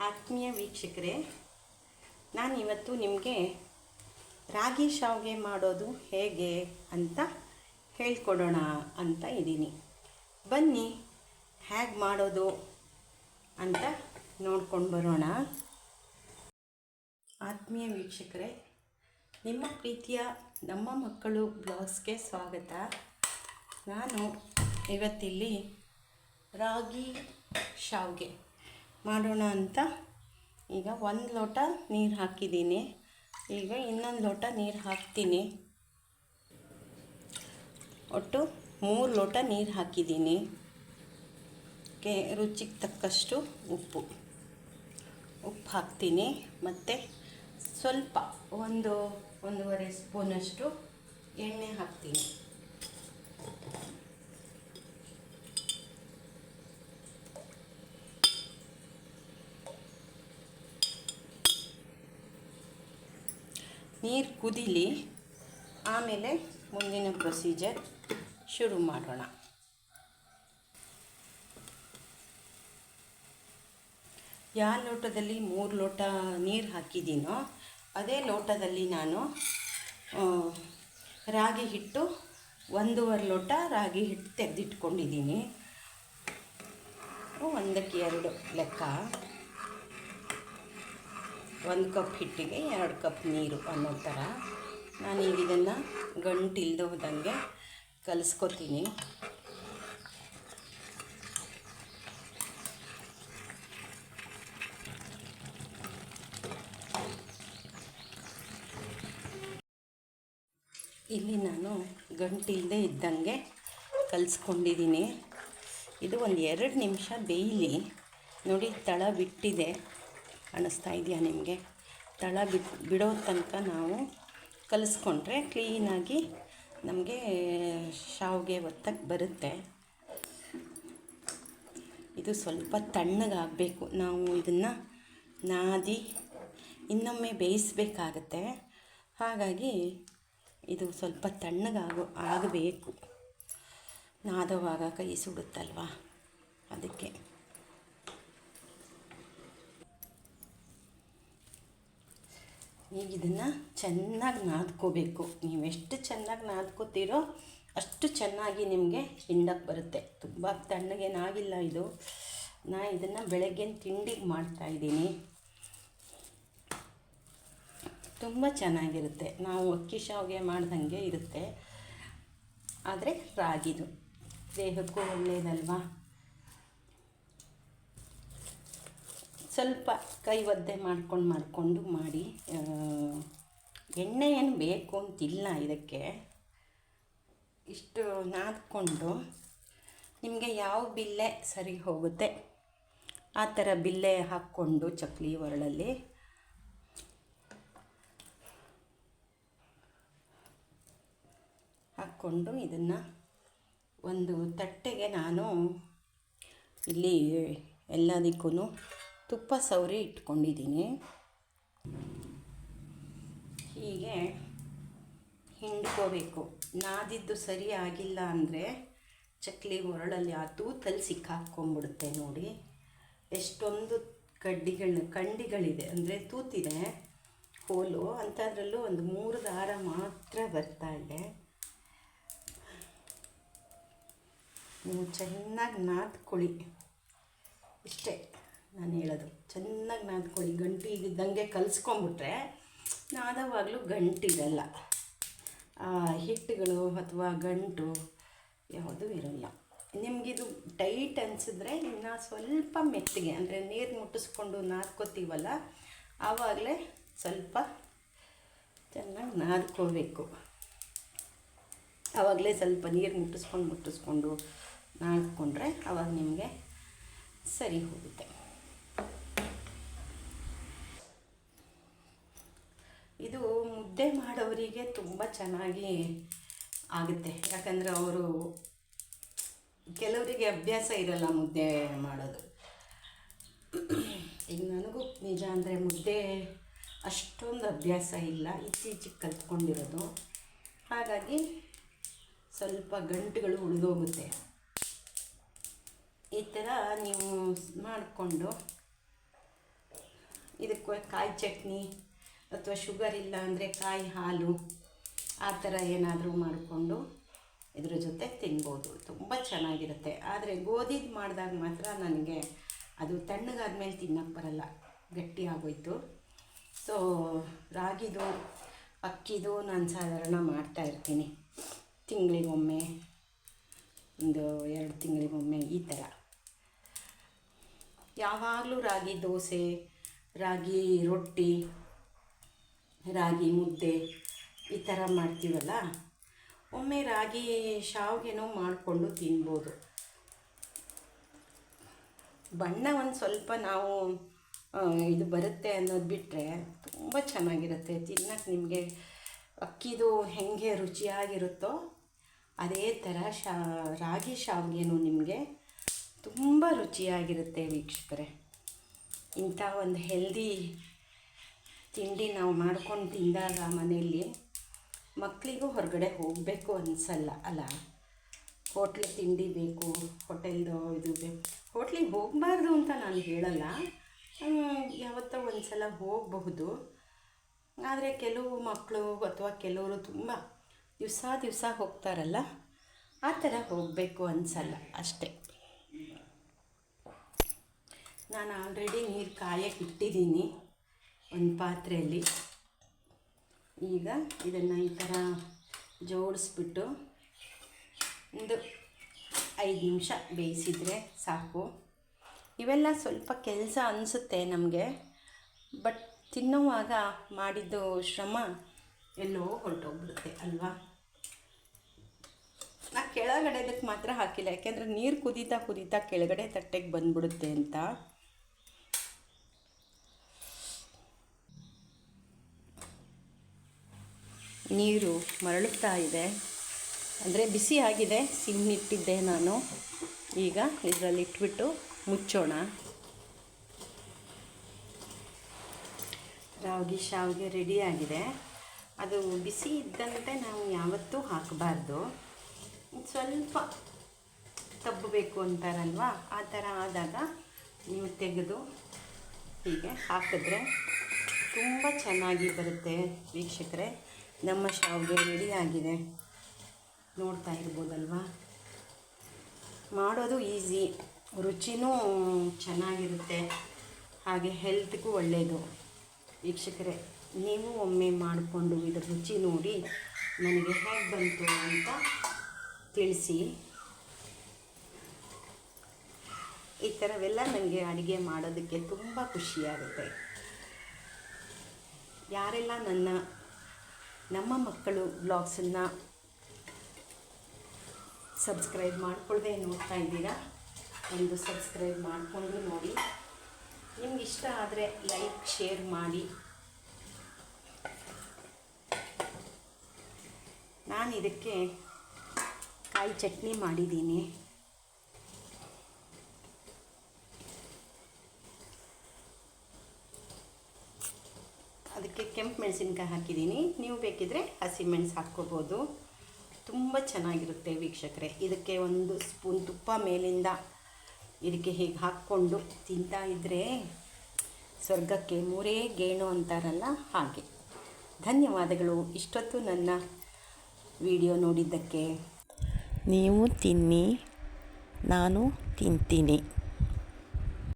ಆತ್ಮೀಯ ವೀಕ್ಷಕರೇ, ನಾನು ಇವತ್ತು ನಿಮಗೆ ರಾಗಿ ಶಾವಿಗೆ ಮಾಡೋದು ಹೇಗೆ ಅಂತ ಹೇಳ್ಕೊಡೋಣ ಅಂತ ಇದ್ದೀನಿ. ಬನ್ನಿ, ಹೇಗೆ ಮಾಡೋದು ಅಂತ ನೋಡ್ಕೊಂಡು ಬರೋಣ. ಆತ್ಮೀಯ ವೀಕ್ಷಕರೇ, ನಿಮ್ಮ ಪ್ರೀತಿಯ ನಮ್ಮ ಮಕ್ಕಳು ಬ್ಲಾಗ್ಸ್ಗೆ ಸ್ವಾಗತ. ನಾನು ಇವತ್ತಿಲ್ಲಿ ರಾಗಿ ಶಾವಿಗೆ. ಮಾಡೋಣ ಅಂತ. ಈಗ ಒಂದು ಲೋಟ ನೀರು ಹಾಕಿದ್ದೀನಿ. ಈಗ ಇನ್ನೊಂದು ಲೋಟ ನೀರು ಹಾಕ್ತೀನಿ. ಒಟ್ಟು ಮೂರು ಲೋಟ ನೀರು ಹಾಕಿದ್ದೀನಿ. ಕೆ, ರುಚಿಗೆ ತಕ್ಕಷ್ಟು ಉಪ್ಪು. ಉಪ್ಪು ಹಾಕ್ತೀನಿ. ಮತ್ತು ಸ್ವಲ್ಪ ಒಂದು ಒಂದೂವರೆ ಸ್ಪೂನಷ್ಟು ಎಣ್ಣೆ ಹಾಕ್ತೀನಿ. ನೀರು ಕುದೀಲಿ, ಆಮೇಲೆ ಮುಂದಿನ ಪ್ರೊಸೀಜರ್ ಶುರು ಮಾಡೋಣ. ಯಾವ ಲೋಟದಲ್ಲಿ ಮೂರು ಲೋಟ ನೀರು ಹಾಕಿದ್ದೀನೋ ಅದೇ ಲೋಟದಲ್ಲಿ ನಾನು ರಾಗಿ ಹಿಟ್ಟು, ಒಂದೂವರೆ ಲೋಟ ರಾಗಿ ಹಿಟ್ಟು ತೆಗೆದಿಟ್ಕೊಂಡಿದ್ದೀನಿ ಒಂದಕ್ಕೆ ಎರಡು ಲೆಕ್ಕ. ಒಂದು ಕಪ್ ಹಿಟ್ಟಿಗೆ ಎರಡು ಕಪ್ ನೀರು ಅನ್ನೋ ಥರ. ನಾನೀಗ ಇದನ್ನು ಗಂಟಿಲ್ದು ಹೋದಂಗೆ ಕಲಿಸ್ಕೊತೀನಿ. ಇಲ್ಲಿ ನಾನು ಗಂಟಿಲ್ಲದೆ ಇದ್ದಂಗೆ ಕಲಿಸ್ಕೊಂಡಿದ್ದೀನಿ. ಇದು ಒಂದು ಎರಡು ನಿಮಿಷ ಬೇಯಲಿ ನೋಡಿ, ತಳ ಬಿಟ್ಟಿದೆ. ಕಾಣಿಸ್ತಾ ಇದೆಯಾ ನಿಮಗೆ? ತಳ ಬಿಡೋ ತನಕ ನಾವು ಕಲಿಸ್ಕೊಂಡ್ರೆ ಕ್ಲೀನಾಗಿ ನಮಗೆ ಶಾವಿಗೆ ಒತ್ತಕ್ಕೆ ಬರುತ್ತೆ. ಇದು ಸ್ವಲ್ಪ ತಣ್ಣಗಾಗಬೇಕು. ನಾವು ಇದನ್ನು ನಾದಿ ಇನ್ನೊಮ್ಮೆ ಬೇಯಿಸಬೇಕಾಗತ್ತೆ. ಹಾಗಾಗಿ ಇದು ಸ್ವಲ್ಪ ತಣ್ಣಗಾಗೋ, ಆಗಬೇಕು. ನಾದವಾಗ ಕೈ ಸುಡುತ್ತಲ್ವ? ಅದಕ್ಕೆ ಈಗ ಇದನ್ನು ಚೆನ್ನಾಗಿ ನಾದ್ಕೋಬೇಕು. ನೀವು ಎಷ್ಟು ಚೆನ್ನಾಗಿ ನಾದ್ಕೋತೀರೋ ಅಷ್ಟು ಚೆನ್ನಾಗಿ ನಿಮಗೆ ಹಿಂಡಕ್ಕೆ ಬರುತ್ತೆ. ತುಂಬ ತಣ್ಣಗೇನಾಗಿಲ್ಲ ಇದು. ನಾ ಇದನ್ನು ಬೆಳಗ್ಗೆ ತಿಂಡಿಗೆ ಮಾಡ್ತಾಯಿದ್ದೀನಿ ತುಂಬ ಚೆನ್ನಾಗಿರುತ್ತೆ. ನಾವು ಅಕ್ಕಿ ಶಾವಿಗೆ ಮಾಡ್ದಂಗೆ ಇರುತ್ತೆ. ಆದರೆ ರಾಗಿದು. ದೇಹಕ್ಕೂ ಒಳ್ಳೆಯದಲ್ವಾ ಸ್ವಲ್ಪ ಕೈ ಒದ್ದೆ ಮಾಡ್ಕೊಂಡು ಮಾಡಿಕೊಂಡು ಮಾಡಿ ಎಣ್ಣೆ ಏನು ಬೇಕು ಅಂತಿಲ್ಲ ಇದಕ್ಕೆ. ಇಷ್ಟು ನಾದ್ಕೊಂಡು ನಿಮಗೆ ಯಾವ ಬಿಲ್ಲೆ ಸರಿ ಹೋಗುತ್ತೆ, ಆ ಥರ ಬಿಲ್ಲೆ ಹಾಕ್ಕೊಂಡು ಚಕ್ಲಿ ಒರಳಲ್ಲಿ. ಹಾಕ್ಕೊಂಡು ಇದನ್ನು ಒಂದು ತಟ್ಟೆಗೆ ನಾನು ಇಲ್ಲಿ ಎಲ್ಲದಕ್ಕೂ ತುಪ್ಪ ಸೌರಿ ಇಟ್ಕೊಂಡಿದ್ದೀನಿ. ಹೀಗೆ ಹಿಂಡ್ಕೋಬೇಕು. ನಾದಿದ್ದು ಸರಿ ಆಗಿಲ್ಲ ಅಂದರೆ ಚಕ್ಲಿ ಒರಳಲ್ಲಿ ಆ ತೂತಲ್ಲಿ ಸಿಕ್ಕಾಕ್ಕೊಂಬಿಡುತ್ತೆ ನೋಡಿ. ಎಷ್ಟೊಂದು ಕಡ್ಡಿಗಳು ಕಂಡಿಗಳಿದೆ. ಅಂದರೆ ತೂತಿದೆ, ಹೋಲು. ಅಂಥದ್ರಲ್ಲೂ ಒಂದು ಮೂರು ದಾರ ಮಾತ್ರ ಬರ್ತಾ ಇದೆ. ನೀವು ಚೆನ್ನಾಗಿ ನಾದ್ಕೊಳ್ಳಿ. ಇಷ್ಟೇ. ನಾನು ಹೇಳೋದು. ಚೆನ್ನಾಗಿ ನಾದ್ಕೊಳ್ಳಿ. ಗಂಟು ಇದ್ದಂಗೆ ಕಲಿಸ್ಕೊಂಬಿಟ್ರೆ ನಾದವಾಗಲೂ ಗಂಟಿರಲ್ಲ. ಆ, ಹಿಟ್ಟುಗಳು ಅಥವಾ ಗಂಟು ಯಾವುದೂ ಇರಲ್ಲ. ನಿಮಗಿದು ಟೈಟ್ ಅನಿಸಿದ್ರೆ ಇನ್ನು ಸ್ವಲ್ಪ ಮೆತ್ತಗೆ, ಅಂದರೆ ನೀರು ಮುಟ್ಟಿಸ್ಕೊಂಡು ನಾದ್ಕೋತೀವಲ್ಲ, ಆವಾಗಲೇ ಸ್ವಲ್ಪ ಚೆನ್ನಾಗಿ ನಾದ್ಕೋಬೇಕು ಆವಾಗಲೇ ಸ್ವಲ್ಪ ನೀರು ಮುಟ್ಟಿಸ್ಕೊಂಡು ಮುಟ್ಟಿಸ್ಕೊಂಡು ನಾದ್ಕೊಂಡ್ರೆ ಆವಾಗ ನಿಮಗೆ ಸರಿ ಹೋಗುತ್ತೆ ಇದು ಮುದ್ದೆ ಮಾಡೋರಿಗೆ ತುಂಬ ಚೆನ್ನಾಗಿ ಆಗುತ್ತೆ. ಯಾಕಂದರೆ ಅವರು ಕೆಲವರಿಗೆ ಅಭ್ಯಾಸ ಇರಲ್ಲ ಮುದ್ದೆ ಮಾಡೋದು. ಈಗ ನನಗೂ ನಿಜ ಅಂದರೆ ಮುದ್ದೆ ಅಷ್ಟೊಂದು ಅಭ್ಯಾಸ ಇಲ್ಲ. ಇತ್ತೀಚೆಗೆ ಕಲ್ತ್ಕೊಂಡಿರೋದು. ಹಾಗಾಗಿ ಸ್ವಲ್ಪ ಗಂಟುಗಳು ಉಳಿದೋಗುತ್ತೆ. ಈ ಥರ ನೀವು ಮಾಡಿಕೊಂಡು ಇದಕ್ಕೆ ಕಾಯಿ ಚಟ್ನಿ ಅಥವಾ ಶುಗರ್ ಇಲ್ಲ ಅಂದರೆ ಕಾಯಿ ಹಾಲು, ಆ ಥರ ಏನಾದರೂ ಮಾಡಿಕೊಂಡು ಇದ್ರ ಜೊತೆ ತಿನ್ಬೋದು. ತುಂಬ ಚೆನ್ನಾಗಿರುತ್ತೆ. ಆದರೆ ಗೋಧಿದು ಮಾಡಿದಾಗ ಮಾತ್ರ ನನಗೆ ಅದು ತಣ್ಣಗಾದ ಮೇಲೆ ತಿನ್ನೋಕ್ಕೆ ಬರಲ್ಲ. ಗಟ್ಟಿ ಆಗೋಯ್ತು ಸೊ ರಾಗಿದು, ಅಕ್ಕಿದು ನಾನು ಸಾಧಾರಣ ಮಾಡ್ತಾ ಇರ್ತೀನಿ. ತಿಂಗಳಿಗೊಮ್ಮೆ, ಒಂದು ಎರಡು ತಿಂಗಳಿಗೊಮ್ಮೆ ಈ ಥರ. ಯಾವಾಗಲೂ ರಾಗಿ ದೋಸೆ, ರಾಗಿ ರೊಟ್ಟಿ ರಾಗಿ ಮುದ್ದೆ ಈ ಥರ ಮಾಡ್ತೀವಲ್ಲ? ಒಮ್ಮೆ ರಾಗಿ ಶಾವಿಗೆನೂ ಮಾಡಿಕೊಂಡು ತಿನ್ಬೋದು. ಬಣ್ಣ ಒಂದು ಸ್ವಲ್ಪ ನಾವು ಇದು ಬರುತ್ತೆ ಅನ್ನೋದು ಬಿಟ್ಟರೆ ತುಂಬ ಚೆನ್ನಾಗಿರುತ್ತೆ. ತಿನ್ನಕ್ಕೆ ನಿಮಗೆ ಅಕ್ಕಿದು ಹೆಂಗೆ ರುಚಿಯಾಗಿರುತ್ತೋ ಅದೇ ಥರ ಶಾ, ರಾಗಿ ಶಾವಿಗೆನೂ ನಿಮಗೆ ತುಂಬ ರುಚಿಯಾಗಿರುತ್ತೆ ವೀಕ್ಷಕರೇ. ಇಂಥ ಒಂದು ಹೆಲ್ದಿ ತಿಂಡಿ ನಾವು ಮಾಡ್ಕೊಂಡು ತಿಂದಾಗ ಮನೆಯಲ್ಲಿ ಮಕ್ಕಳಿಗೂ ಹೊರಗಡೆ ಹೋಗಬೇಕು ಅನಿಸಲ್ಲ, ಅಲ್ಲ? ಹೋಟ್ಲ್ ತಿಂಡಿ ಬೇಕು, ಹೋಟೆಲ್ದು ಇದು ಬೇಕು. ಹೋಟ್ಲಿಗೆ ಹೋಗಬಾರ್ದು ಅಂತ ನಾನು ಹೇಳಲ್ಲ. ಯಾವತ್ತೋ ಒಂದು ಸಲ ಹೋಗಬಹುದು. ಆದರೆ ಕೆಲವು ಮಕ್ಕಳು ಅಥವಾ ಕೆಲವರು ತುಂಬ ದಿವಸ ದಿವಸ ಹೋಗ್ತಾರಲ್ಲ, ಆ ಥರ ಹೋಗಬೇಕು ಅನಿಸಲ್ಲ ಅಷ್ಟೇ. ನಾನು ಆಲ್ರೆಡಿ ನೀರು ಕಾಯಕ್ಕೆ ಇಟ್ಟಿದ್ದೀನಿ. ಒಂದು ಪಾತ್ರೆಯಲ್ಲಿ. ಈಗ ಇದನ್ನು ಈ ಥರ ಜೋಡಿಸ್ಬಿಟ್ಟು ಒಂದು ಐದು ನಿಮಿಷ ಬೇಯಿಸಿದರೆ ಸಾಕು. ಇವೆಲ್ಲ ಸ್ವಲ್ಪ ಕೆಲಸ ಅನಿಸುತ್ತೆ ನಮಗೆ, ಬಟ್ ತಿನ್ನುವಾಗ ಮಾಡಿದ್ದು ಶ್ರಮ ಎಲ್ಲೋ ಹೊರಟೋಗ್ಬಿಡುತ್ತೆ ಅಲ್ವಾ? ನಾ ಕೆಳಗಡೆ ಇದಕ್ಕೆ ಮಾತ್ರ ಹಾಕಿಲ್ಲ, ಯಾಕೆಂದರೆ ನೀರು ಕುದೀತಾ ಕುದೀತಾ ಕೆಳಗಡೆ ತಟ್ಟೆಗೆ ಬಂದ್ಬಿಡುತ್ತೆ ಅಂತ. ನೀರು ಮರಳುತ್ತಾ ಇದೆ. ಅಂದರೆ ಬಿಸಿ ಆಗಿದೆ ಸಿಮ್ಮಿಟ್ಟಿದ್ದೆ ನಾನು. ಈಗ ಇದರಲ್ಲಿ ಇಟ್ಬಿಟ್ಟು ಮುಚ್ಚೋಣ. ರಾಗಿ ಶಾವಿಗೆ ರೆಡಿಯಾಗಿದೆ ಅದು ಬಿಸಿ ಇದ್ದಂತೆ ನಾವು ಯಾವತ್ತೂ ಹಾಕಬಾರ್ದು. ಸ್ವಲ್ಪ ತಬ್ಬಬೇಕು ಅಂತಾರಲ್ವ? ಆ ಥರ ಆದಾಗ ನೀವು ತೆಗೆದು ಹೀಗೆ ಹಾಕಿದ್ರೆ ತುಂಬ ಚೆನ್ನಾಗಿ ಬರುತ್ತೆ ವೀಕ್ಷಕರೇ. ನಮ್ಮ ಶಾವಿಗೆ ರೆಡಿ ಆಗಿದೆ. ನೋಡ್ತಾ ಇರ್ಬೋದಲ್ವಾ? ಮಾಡೋದು ಈಸಿ ರುಚಿನೂ ಚೆನ್ನಾಗಿರುತ್ತೆ. ಹಾಗೆ ಹೆಲ್ತ್ಗೂ ಒಳ್ಳೆಯದು ವೀಕ್ಷಕರೇ, ನೀವು ಒಮ್ಮೆ ಮಾಡಿಕೊಂಡು ಇದರ ರುಚಿ ನೋಡಿ ನನಗೆ ಹೇಗೆ ಬಂತು ಅಂತ ತಿಳಿಸಿ. ಈ ಥರವೆಲ್ಲ ನನಗೆ ಅಡುಗೆ ಮಾಡೋದಕ್ಕೆ ತುಂಬ ಖುಷಿಯಾಗುತ್ತೆ. ಯಾರೆಲ್ಲ ನನ್ನ ನಮ್ಮ ಮಕ್ಕಳು ಬ್ಲಾಗ್ಸನ್ನು ಸಬ್ಸ್ಕ್ರೈಬ್ ಮಾಡಿಕೊಳ್ಳದೆ ನೋಡ್ತಾ ಇದ್ದೀರಾ? ಒಂದು ಸಬ್ಸ್ಕ್ರೈಬ್ ಮಾಡಿಕೊಂಡು ನೋಡಿ. ನಿಮ್ಗೆ ಇಷ್ಟ ಆದರೆ ಲೈಕ್ ಶೇರ್ ಮಾಡಿ. ನಾನು ಇದಕ್ಕೆ ಕಾಯಿ ಚಟ್ನಿ ಮಾಡಿದ್ದೀನಿ ಅದಕ್ಕೆ ಕೆಂಪು ಮೆಣಸಿನ್ಕಾಯಿ ಹಾಕಿದ್ದೀನಿ. ನೀವು ಬೇಕಿದ್ರೆ ಹಸಿಮೆಣಸು ಹಾಕ್ಕೋಬೋದು. ತುಂಬ ಚೆನ್ನಾಗಿರುತ್ತೆ ವೀಕ್ಷಕರೇ. ಇದಕ್ಕೆ ಒಂದು ಸ್ಪೂನ್ ತುಪ್ಪ ಮೇಲಿಂದ ಇದಕ್ಕೆ ಹೀಗೆ ಹಾಕ್ಕೊಂಡು ತಿಂತಾ ಇದ್ದರೆ ಸ್ವರ್ಗಕ್ಕೆ ಮೂರೇ ಗೇಣು ಅಂತಾರಲ್ಲ ಹಾಗೆ. ಧನ್ಯವಾದಗಳು. ಇಷ್ಟೊತ್ತು ನನ್ನ ವಿಡಿಯೋ ನೋಡಿದ್ದಕ್ಕೆ. ನೀವು ತಿನ್ನಿ, ನಾನು ತಿಂತೀನಿ.